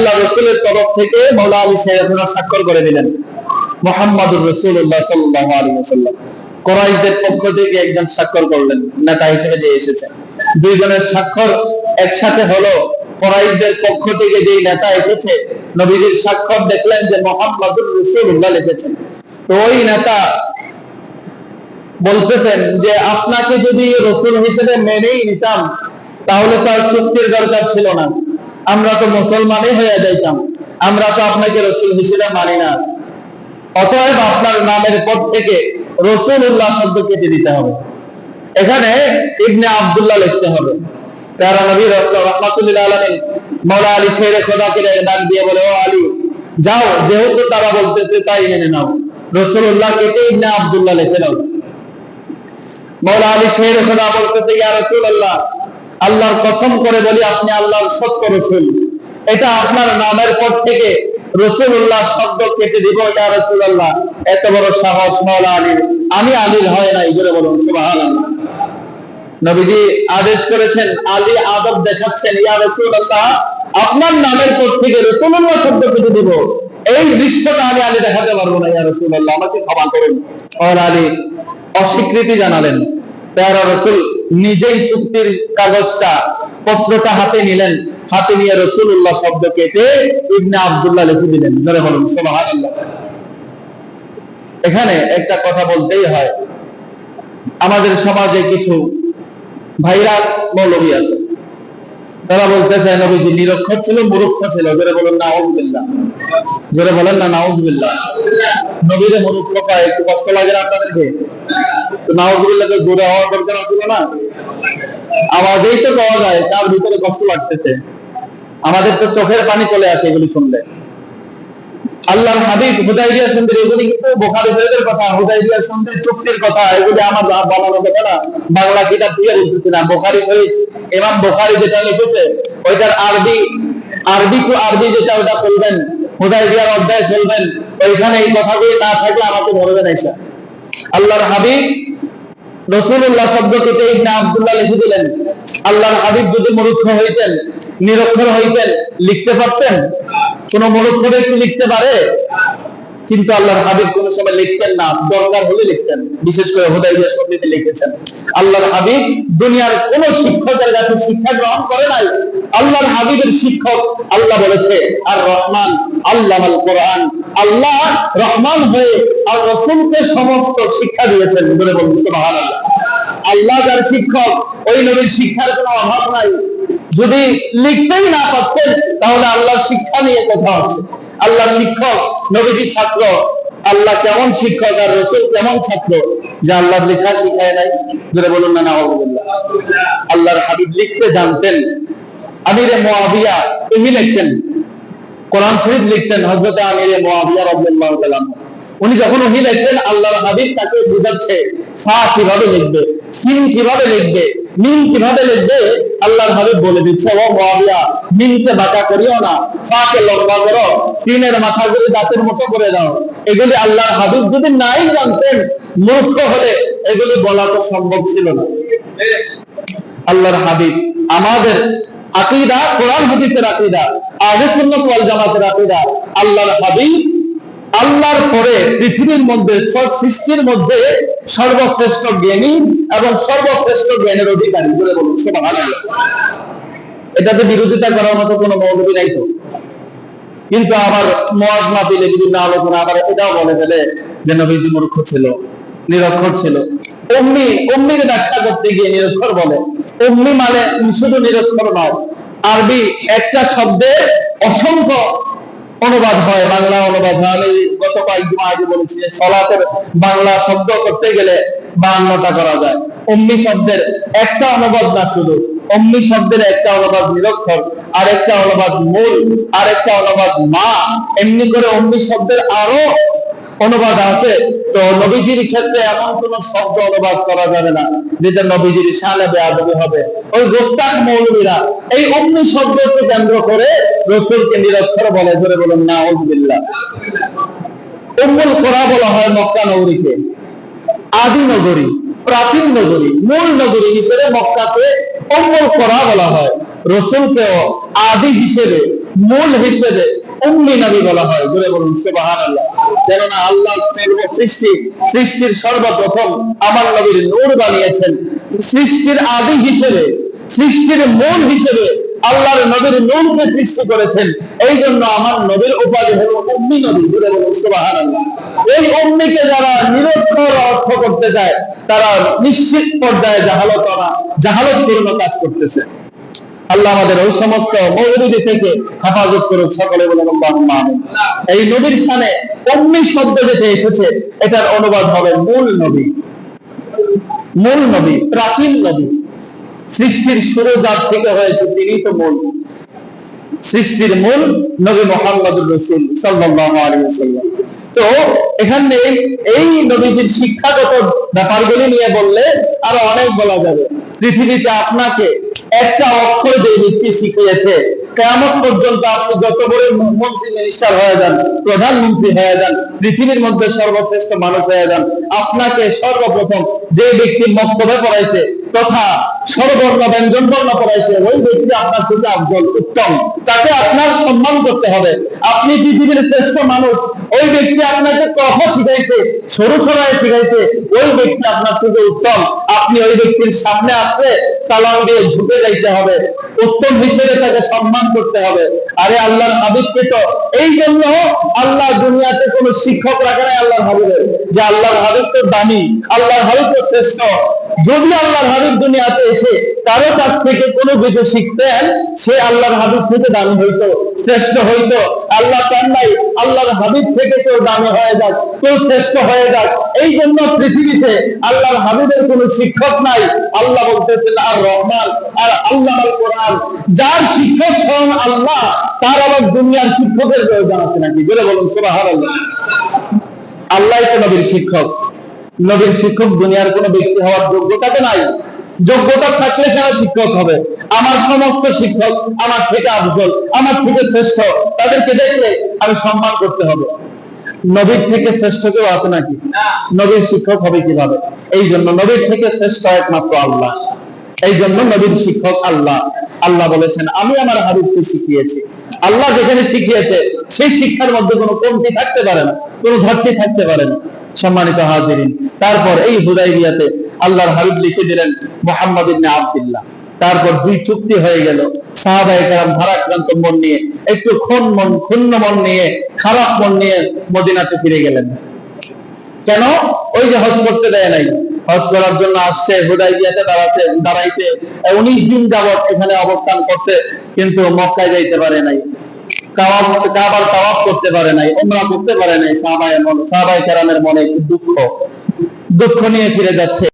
আল্লাহ রসুলের তরফ থেকে মৌলা আলী সাহেব স্বাক্ষর করে দিলেন। মোহাম্মদুর রসুল্লাহ সাল্লাহ আলী সাল্লাম কোরাইশদের পক্ষ থেকে একজন স্বাক্ষর করলেন, নেতা হিসেবে যে এসেছেন। দুইজনের স্বাক্ষর একসাথে হলো, কোরাইশদের পক্ষ থেকে যে নেতা এসেছে, নবীজির স্বাক্ষর দেখলেন যে মোহাম্মদুর রসুল্লাহ লিখেছেন। তো ওই নেতা বলতেছেন যে, আপনাকে যদি রসুল হিসেবে মেনেই নিতাম, তাহলে তো আর চুক্তির দরকার ছিল না। আমরা তো মুসলমানই হয়ে যাইতাম। আমরা তো আপনাকে রসুল হিসেবে মানি না। অতএব আপনার নামের পর থেকে রসুল্লাহ শব্দ কেটে দিতে হবে। এখানে ইবনে আব্দুল্লাহ লিখতে হবে। তারা নবী রসুল রহমাতুল্লাহ মৌলা আলী শেরে খোদাকে দিয়ে বলে, ও আলী, যাও, যেহেতু তারা বলতেছে তাই মেনে নাও। রসুল্লাহ কেটে ইবনে আব্দুল্লাহ লিখে নাও মৌলা আলী শেরে খোদা বলতেছে, ইয়া রসুল্লাহ আল্লাহর কসম করে বলি, আপনি আল্লাহর সত্য রসুল। এটা আপনার নামের পর থেকে রসুল্লাহ শব্দ কেটে দিব, ইয়া রসুল্লাহ এত বড় সাহস মৌলা আলীর আমি আলীর হয় নাই, জোরে বলুন, সুবহানাল্লাহ। নবীজি আদেশ করেছেন, আলী আদব দেখাচ্ছেন, ইয়া রসুল্লাহ আপনার নামের পর থেকে রসুল্লাহ শব্দ কেটে দিব। এই দৃশ্যটা আমি আলী দেখাতে পারব না, ইয়া রসুল্লাহ আমাকে ক্ষমা করুন। আলী, অস্বীকৃতি জানালেন। নিজেই চুক্তির কাগজটা পত্রটা হাতে নিলেন। হাতে নিয়ে রসুল্লাহ শব্দ কেটে ইবনে আব্দুল্লাহ লিখে দিলেন। জোরে বলুন এখানে একটা কথা বলতেই হয়, আমাদের সমাজে কিছু ভাইরাস মৌলবী আছে। তারা বলতেছে, নবীজি নিরক্ষর ছিল মূর্খ ছিল। জোরে বলেন না আউযুবিল্লাহ জোরে বলেন না নাউযুবিল্লাহ নবীরে মূর্খ পায় একটু কষ্ট লাগে আপনাদেরকে? তো জোরে হওয়ার দরকার না। আওয়াজেই তো পাওয়া যায়, তার ভিতরে কষ্ট লাগতেছে। আমাদের তো চোখের পানি চলে আসে এগুলি শুনলে। আল্লাহর এগুলি কিন্তু বোখারি কথা চুক্তির কথা, এগুলি আমার বানানো কথা না। বাংলা কিতাব দিয়ে বলতেছি না। বোখারি শরীফ, ইমাম বোখারি যেটা লিখেছে, ওইটার আরবি আরবি টু আরবি যেটা ওটা বলবেন হুদাইবিয়ার অধ্যায় চলবেন ওইখানে এই কথাগুলি না থাকলে আমাকে ধরবেন এসা আল্লাহর হাবিব রসুল্লাহ শব্দ কেটে আব্দুল্লাহ লিখে দিলেন, আল্লাহর হাবিব যদি মরুক্ষ হইতেন, নিরক্ষর হইতেন, লিখতে পারতেন? কোন মরুক্ষ ব্যক্তি লিখতে পারে? কিন্তু আল্লাহর হাবিব কোন সময় লিখতেন না, দরকার হলে লিখতেন। বিশেষ করে হুদাইবিয়া সন্ধিতে লিখেছেন। আল্লাহর হাবিব দুনিয়ার কোন শিক্ষকের কাছে শিক্ষা গ্রহণ করে নাই। আল্লাহর হাবিবের শিক্ষক আল্লাহ বলেছে, আর রহমান আল্লাহ আল কোরআন। আল্লাহ রহমান হয়ে আর রসুলকে সমস্ত শিক্ষা দিয়েছেন। বলে বলুন, সুবহানাল্লাহ। আল্লাহ যার শিক্ষক, ওই নবীর শিক্ষার কোনো অভাব নাই। যদি লিখতেই না পারতেন, তাহলে আল্লাহ শিক্ষা নিয়ে কথা আছে আল্লাহ শিক্ষক, নবীজি ছাত্র। আল্লাহ কেমন শিক্ষক আর রসুল কেমন ছাত্র, যে আল্লাহ লেখা শিখায় নাই? যেটা বলুন না নাহবুল্লাহ আল্লাহর হাবিব লিখতে জানতেন। আমিরে মোয়াবিয়া তিনি লিখতেন। কোরআন শরীফ লিখতেন হজরত আমিরে মোয়াবিয়া রাদিয়াল্লাহু তাআলা উনি যখন ওহি লিখতেন, আল্লাহর হাবিব তাকে বুঝাচ্ছে, সা কীভাবে লিখবে, সিন কীভাবে লিখবে কীভাবে লিখবে আল্লাহর বলে দিচ্ছে, ও বাঁকা করিও না। লম্বা করো, সিনের দাঁতের মতো করে দাও। এগুলি আল্লাহর হাবিব যদি নাই জানতেন, মূর্খ হলে এগুলি বলা তো সম্ভব ছিল না। আল্লাহর হাবিব, আমাদের আকীদা, কোরআন হাদিসের আকীদা, আহলে সুন্নাত ওয়াল জামাতের আকীদা, আল্লাহর হাবিব আল্লাহর পরে পৃথিবীর মধ্যে সৃষ্টির মধ্যে সর্বশ্রেষ্ঠ জ্ঞানী এবং সর্বশ্রেষ্ঠ জ্ঞানের অধিকারী বলে বলুন, সুবহানাল্লাহ। এটাতে বিরোধিতা করার মতো কোনো মৌলবী নাই তো। কিন্তু আবার মজ মাহফিলে বিভিন্ন আলোচনা আবার এটাও বলে ফেলে যে নবীজি মূর্খ ছিল, নিরক্ষর ছিল। অমনি, অমনিকে ব্যাখ্যা করতে গিয়ে নিরক্ষর বলে। অমনি মানে শুধু নিরক্ষর নয়, আরবি একটা শব্দে অসংখ্য অনুবাদ হয়, বাংলা অনুবাদ হয়। আমি গত কয়েকদিন আগে বলেছি যে সলাতের বাংলা শব্দ করতে গেলে বান্নটা করা যায়। অম্মি শব্দের একটা অনুবাদ না শুধু, অম্মি শব্দের একটা অনুবাদ নিরক্ষর আর একটা অনুবাদ মূল আর একটা অনুবাদ মা। এমনি করে অম্মি শব্দের আরও অনুবাদ আছে, তো নবীজির ক্ষেত্রে এমন কোন শব্দ অনুবাদ করা যাবে না, যেটা নবীজির শানে বেআদবি হবে। ওই গোস্তাক মৌলবীরা এই অগ্নি শব্দকে কেন্দ্র করে রসুলকে নিরক্ষর বলে ধরে বলুন না আউযুবিল্লাহ উম্মুল কোরা বলা হয় মক্কা নগরীকে। আদি নগরী, প্রাচীন নগরী, মূল নগরী হিসেবে মক্কাকে উম্মুল কোরা বলা হয়। রসুলকেও আদি হিসেবে, মূল হিসেবে উম্মি নবী বলা হয়, জোরে বলুন, সুবহানাল্লাহ। কেননা আল্লাহ সৃষ্টি, সৃষ্টির সর্বপ্রথম আমার নবীর নূর বানিয়েছেন। সৃষ্টির আদি হিসেবে, সৃষ্টির মূল হিসেবে আল্লাহর নবীর নূরকে সৃষ্টি করেছেন। এই জন্য আমার নবীর উপাধি হলো উম্মি নবী জুড়ে বলুন, সুবহানাল্লাহ। এই উম্মিকে যারা নিরক্ষর অর্থ করতে চায়, তারা নিশ্চিত পর্যায়ে জাহালত জাহালত পূর্ণ কাজ করতেছে। আল্লাহ আমাদের ওই সমস্ত মৌলবী থেকে হেফাজত করুক সকলে বলেন এই নবীর সানে উম্মি শব্দ যেটা এসেছে, এটার অনুবাদ হবে মূল নবী। মূল নবী, প্রাচীন নবী। সৃষ্টির যার থেকে হয়েছে তিনি তো মূল। সৃষ্টির মূল নবী মোহাম্মদুর রসুল সাল্লাল্লাহু আলাইহি ওয়াসাল্লাম। তো এখানে এই নবীজির শিক্ষাগত ব্যাপারগুলি নিয়ে বললে আরও অনেক বলা যাবে। পৃথিবীতে আপনাকে একটা অক্ষর যে ব্যক্তি শিখিয়েছে। কেমন পর্যন্ত আপনি যত বড় মন্ত্রী মিনিস্টার হয়ে যান, প্রধানমন্ত্রী হয়ে যান, পৃথিবীর মধ্যে সর্বশ্রেষ্ঠ মানুষ হয়ে যান, আপনাকে সর্বপ্রথম যে ব্যক্তি মক্তবে পড়াইছে তথা সর্বর্ণ ব্যঞ্জন বর্ণ পড়াইছে, ওই ব্যক্তি আপনার থেকে আফজল উত্তম। তাকে আপনার সম্মান করতে হবে। আপনি পৃথিবীর শ্রেষ্ঠ মানুষ, ওই ব্যক্তি আপনাকে কহ শিখাইছে, সরু সরাই শিখাইছে, ওই ব্যক্তি আপনার থেকে উত্তম। আপনি ওই ব্যক্তির সামনে আসলে সালাম দিয়ে ঝুঁকে যাইতে হবে। উত্তম হিসেবে তাকে সম্মান করতে হবে। আরে আল্লাহর হাবিবকে তো? এই জন্য আল্লাহ দুনিয়াতে কোন শিক্ষক রাখে নাই আল্লাহর হাবিবের। যে আল্লাহর হাবিব তো দামি, আল্লাহর হাবিব তো শ্রেষ্ঠ। যদি আল্লাহর হাবিব দুনিয়াতে এসে কারও কাছ থেকে কোনো কিছু শিখতেন সে আল্লাহর হাবিব থেকে দামি হইতো, শ্রেষ্ঠ হইতো। আল্লাহ চান নাই, আল্লাহর হাবিব থেকে কেউ দামি হয়ে যাক, কেউ শ্রেষ্ঠ হয়ে যাক। এই জন্য পৃথিবীতে আল্লাহর হাবিবের কোনো শিক্ষক নাই। আল্লাহ বলতেছেন, আর রহমান, আর আল্লাহ আল কোরআন। যার শিক্ষক স্বয়ং আল্লাহ, তার আবার দুনিয়ার শিক্ষকের প্রয়োজন আছে নাকি? জোরে বলুন সুবাহার আল্লাহ আল্লাহ তো নবীর শিক্ষক। নবীর শিক্ষক দুনিয়ার কোন ব্যক্তি হওয়ার যোগ্যতা তো নাই। যোগ্যতা থাকলে সেটা শিক্ষক হবে। আমার সমস্ত শিক্ষক আমার থেকে আফজল আমার থেকে শ্রেষ্ঠ তাদেরকে দেখলে আমি সম্মান করতে হবে। নবীর থেকে শ্রেষ্ঠ কেউ আছে নাকি? নবীর শিক্ষক হবে কীভাবে? এই জন্য নবীর থেকে শ্রেষ্ঠ একমাত্র আল্লাহ। এই জন্য নবীর শিক্ষক আল্লাহ। আল্লাহ বলেছেন আমি আমার হাবিবকে শিখিয়েছি। আল্লাহ যেখানে শিখিয়েছে সেই শিক্ষার মধ্যে কোনো কমতি থাকতে পারে না কোনো ঘাটতি থাকতে পারে না। সম্মানিত হাজিরিন। তারপর এই হুদাইবিয়াতে আল্লাহর হাবিব লিখে দিলেন মোহাম্মদ আব্দুল্লাহ। তারপর দুই চুক্তি হয়ে গেল। ভারাক্রান্ত মন নিয়ে, একটু মন ক্ষুণ্ণ মন নিয়ে, খারাপ মন নিয়ে মদিনাতে ফিরে গেলেন। কেন? ওই যে হজ করতে দেয় নাই। হজ করার জন্য আসছে, হুদাইবিয়াতে দাঁড়াতে দাঁড়াইছে। উনিশ দিন যাবত এখানে অবস্থান করছে, কিন্তু মক্কায় যাইতে পারে নাই। কাবার করতে পারে নাই করতে পারে নাই মন মনে দুঃখ নিয়ে ফিরে যাচ্ছে।